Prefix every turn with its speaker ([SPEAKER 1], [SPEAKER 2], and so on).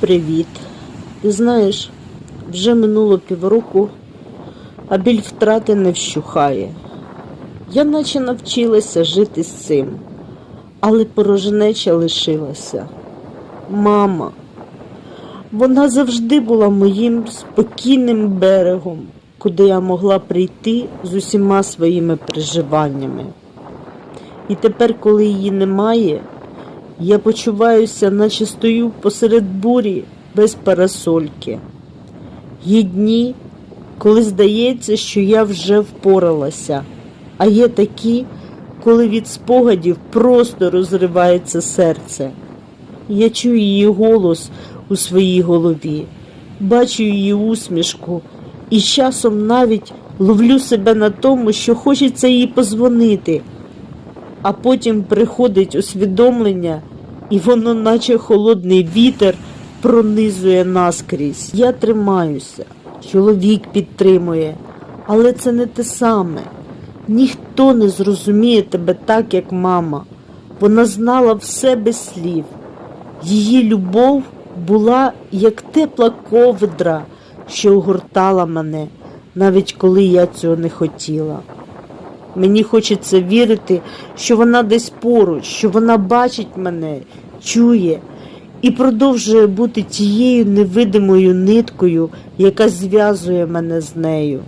[SPEAKER 1] Привіт. Ти знаєш, вже минуло півроку, а біль втрати не вщухає. Я наче навчилася жити з цим, але порожнеча лишилася. Мама. Вона завжди була моїм спокійним берегом, куди я могла прийти з усіма своїми переживаннями. І тепер, коли її немає, я почуваюся, наче стою посеред бурі без парасольки. Є дні, коли здається, що я вже впоралася, а є такі, коли від спогадів просто розривається серце. Я чую її голос у своїй голові, бачу її усмішку і часом навіть ловлю себе на тому, що хочеться їй позвонити а потім приходить усвідомлення, і воно, наче холодний вітер, пронизує наскрізь. Я тримаюся, чоловік підтримує, але це не те саме. Ніхто не зрозуміє тебе так, як мама. Вона знала все без слів. Її любов була як тепла ковдра, що огортала мене, навіть коли я цього не хотіла. Мені хочеться вірити, що вона десь поруч, що вона бачить мене, чує і продовжує бути тією невидимою ниткою, яка зв'язує мене з нею.